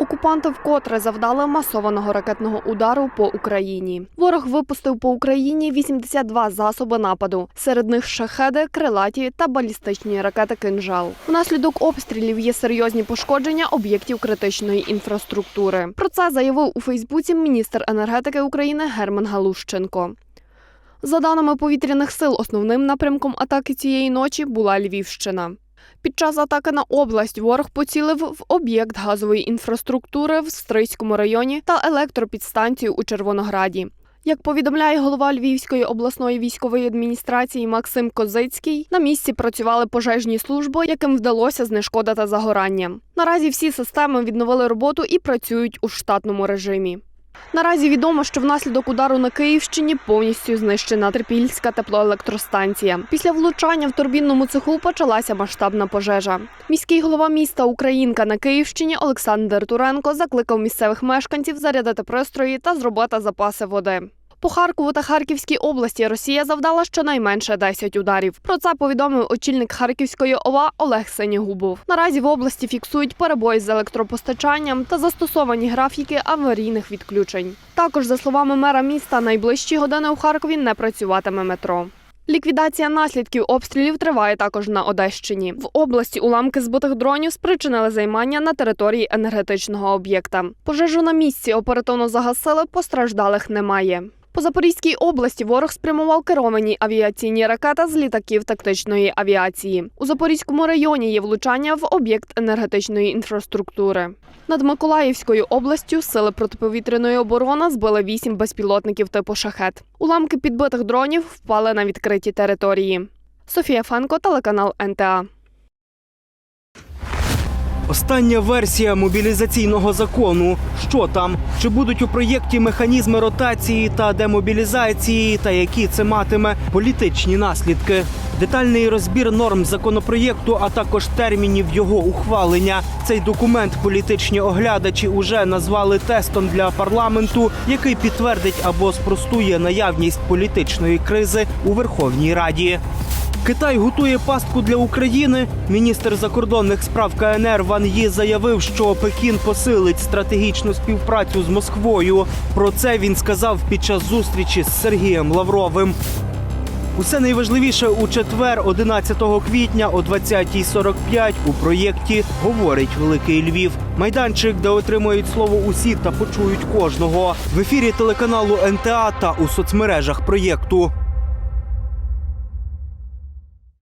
Окупанти вкотре завдали масованого ракетного удару по Україні. Ворог випустив по Україні 82 засоби нападу. Серед них шахеди, крилаті та балістичні ракети «Кинжал». Внаслідок обстрілів є серйозні пошкодження об'єктів критичної інфраструктури. Про це заявив у Фейсбуці міністр енергетики України Герман Галущенко. За даними повітряних сил, основним напрямком атаки цієї ночі була Львівщина. Під час атаки на область ворог поцілив в об'єкт газової інфраструктури в Стрийському районі та електропідстанцію у Червонограді. Як повідомляє голова Львівської обласної військової адміністрації Максим Козицький, на місці працювали пожежні служби, яким вдалося знешкодити загорання. Наразі всі системи відновили роботу і працюють у штатному режимі. Наразі відомо, що внаслідок удару на Київщині повністю знищена Трипільська теплоелектростанція. Після влучання в турбінному цеху почалася масштабна пожежа. Міський голова міста Українка на Київщині Олександр Туренко закликав місцевих мешканців зарядити пристрої та зробити запаси води. По Харкову та Харківській області Росія завдала щонайменше 10 ударів. Про це повідомив очільник Харківської ОВА Олег Сенігубов. Наразі в області фіксують перебої з електропостачанням та застосовані графіки аварійних відключень. Також, за словами мера міста, найближчі години у Харкові не працюватиме метро. Ліквідація наслідків обстрілів триває також на Одещині. В області уламки збитих дронів спричинили займання на території енергетичного об'єкта. Пожежу на місці оперативно загасили, постраждалих немає. По Запорізькій області ворог спрямував керовані авіаційні ракети з літаків тактичної авіації. У Запорізькому районі є влучання в об'єкт енергетичної інфраструктури. Над Миколаївською областю сили протиповітряної оборони збили вісім безпілотників типу шахет. Уламки підбитих дронів впали на відкриті території. Софія Фенко, телеканал НТА. Остання версія мобілізаційного закону. Що там? Чи будуть у проєкті механізми ротації та демобілізації, та які це матиме політичні наслідки? Детальний розбір норм законопроєкту, а також термінів його ухвалення. Цей документ політичні оглядачі уже назвали тестом для парламенту, який підтвердить або спростує наявність політичної кризи у Верховній Раді. Китай готує пастку для України. Міністр закордонних справ КНР Ван Ї заявив, що Пекін посилить стратегічну співпрацю з Москвою. Про це він сказав під час зустрічі з Сергієм Лавровим. Усе найважливіше у четвер, 11 квітня о 20.45 у проєкті говорить Великий Львів. Майданчик, де отримують слово усі та почують кожного в ефірі телеканалу НТА та у соцмережах проєкту.